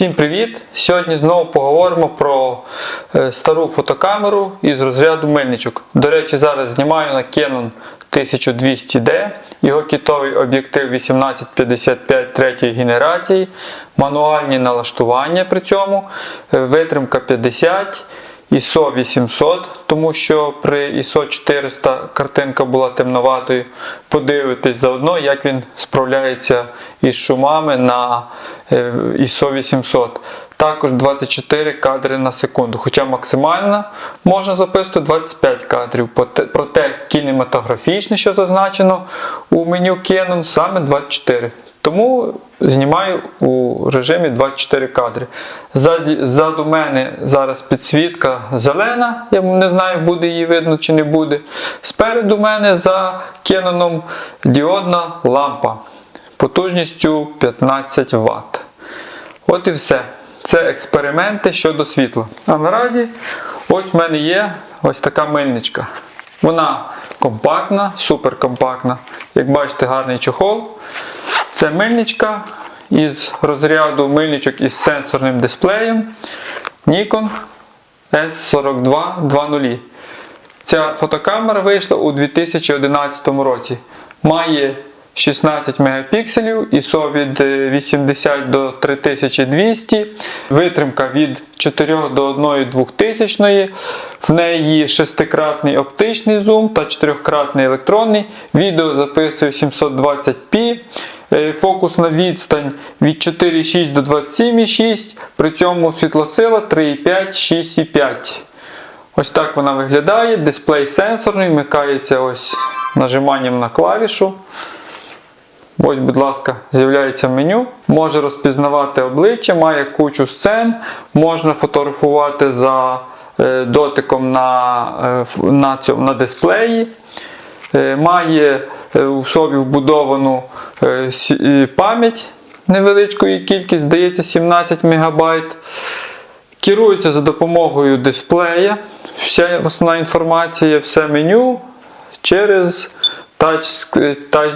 Всім привіт! Сьогодні знову поговоримо про е, стару фотокамеру із розряду мильничок. До речі, зараз знімаю на Canon 1200D, його кітовий об'єктив 1855 третьої генерації, мануальні налаштування при цьому, е, витримка 50. ISO 800, тому що при ISO 400 картинка була темноватою. Подивитись заодно, як він справляється із шумами на е, ISO 800. Також 24 кадри на секунду. Хоча максимально можна записувати 25 кадрів. Проте кінематографічне, що зазначено у меню Canon, саме 24. Тому знімаю у режимі 24 кадри. Ззаду мене зараз підсвітка зелена, я не знаю, буде її видно чи не буде. Спереду мене за Canon діодна лампа потужністю 15 Вт. От і все. Це експерименти щодо світла. А наразі ось в мене є ось така мильничка. Вона компактна, суперкомпактна. Як бачите, гарний чохол. Це мильничка із розряду мильничок із сенсорним дисплеєм Nikon S4220. Ця фотокамера вийшла у 2011 році. Має 16 мегапікселів, ISO від е, 80 до 3200, витримка від 4 до 1 2000. В неї шестикратний оптичний зум та чотирьохкратний електронний. Відео записує 720p. Е, Фокусна відстань від 4,6 до 27,6, при цьому світлосила 3,5, 6,5. Ось так вона виглядає. Дисплей сенсорний, вмикається ось нажиманням на клавішу. Ось, будь ласка, з'являється меню. Може розпізнавати обличчя, має кучу сцен, можна фотографувати за е, дотиком на, е, на, цьому, на дисплеї. Має у собі вбудовану пам'ять невеличкої кількість, здається, 17 МБ. Керується за допомогою дисплея. Вся основна інформація, все меню через тач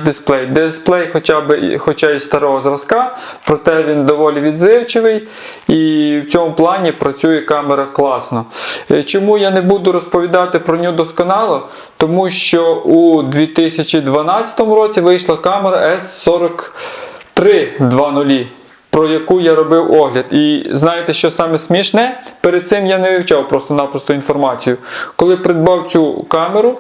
дисплей. Хоча, б, хоча і старого зразка, проте він доволі відзивчивий і в цьому плані працює камера класно. Е, Чому я не буду розповідати про нього досконало? Тому що у 2012 році вийшла камера S4320 про яку я робив огляд. І знаєте, що саме смішне? Перед цим я не вивчав просто-напросто інформацію. Коли придбав цю камеру,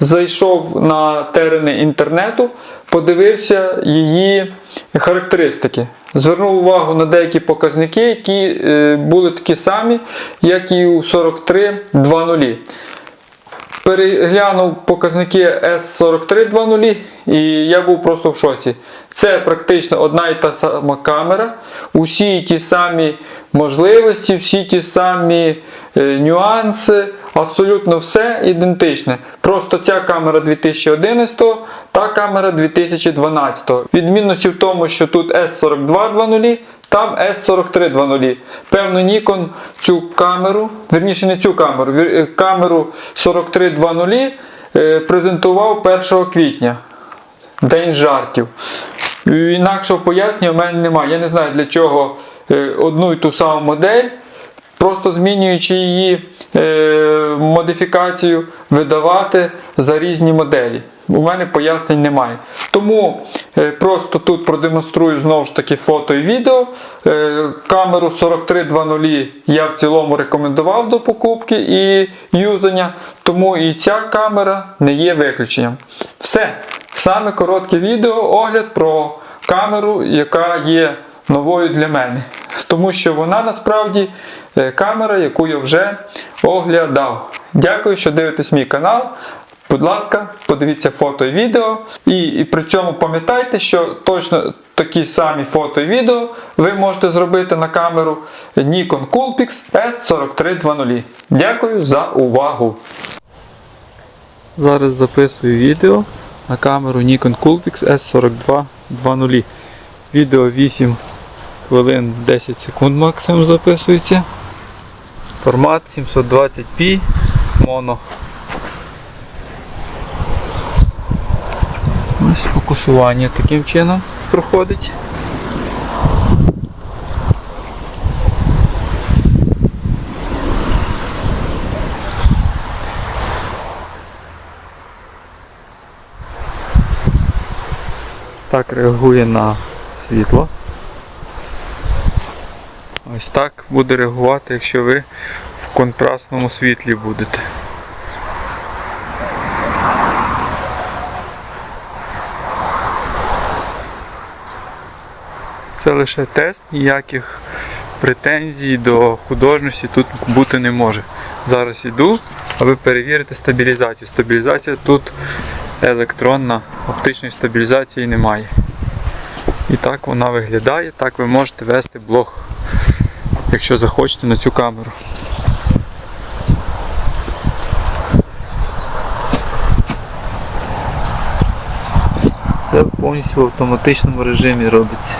зайшов на терени інтернету, подивився її характеристики. Звернув увагу на деякі показники, які е, були такі самі, як і у 4320. Переглянув показники S4320 і я був просто в шоці. Це практично одна і та сама камера, усі ті самі можливості, всі ті самі е, нюанси, абсолютно все ідентичне. Просто ця камера 2011, та камера 2012. Відмінності в тому, що тут S4220, там S4320. Певно, Nikon цю камеру, верніше не цю камеру, е, камеру 4320 е, презентував 1 квітня. День жартів. Інакшого пояснення в мене немає. Я не знаю для чого е, одну і ту саму модель, просто змінюючи її е, модифікацію, видавати за різні моделі. У мене пояснень немає. Тому е, просто тут продемонструю знову ж таки фото і відео. Е, камеру 4320 я в цілому рекомендував до покупки і юзання, тому і ця камера не є виключенням. Все. Саме коротке відео огляд про камеру, яка є новою для мене. Тому що вона насправді е, камера, яку я вже оглядав. Дякую, що дивитесь мій канал. Будь ласка, подивіться фото і відео. І, і при цьому пам'ятайте, що точно такі самі фото і відео ви можете зробити на камеру Nikon Coolpix S4320. Дякую за увагу! Зараз записую відео на камеру Nikon Coolpix S4220. Відео 8 хвилин 10 секунд максимум записується. Формат 720p моно. Ось фокусування таким чином проходить. Так реагує на світло. Ось так буде реагувати, якщо ви в контрастному світлі будете. Це лише тест, ніяких претензій до художності тут бути не може. Зараз іду, аби перевірити стабілізацію. Стабілізація тут електронна, оптичної стабілізації немає. І так вона виглядає, так ви можете вести блог, якщо захочете на цю камеру. Це повністю в автоматичному режимі робиться.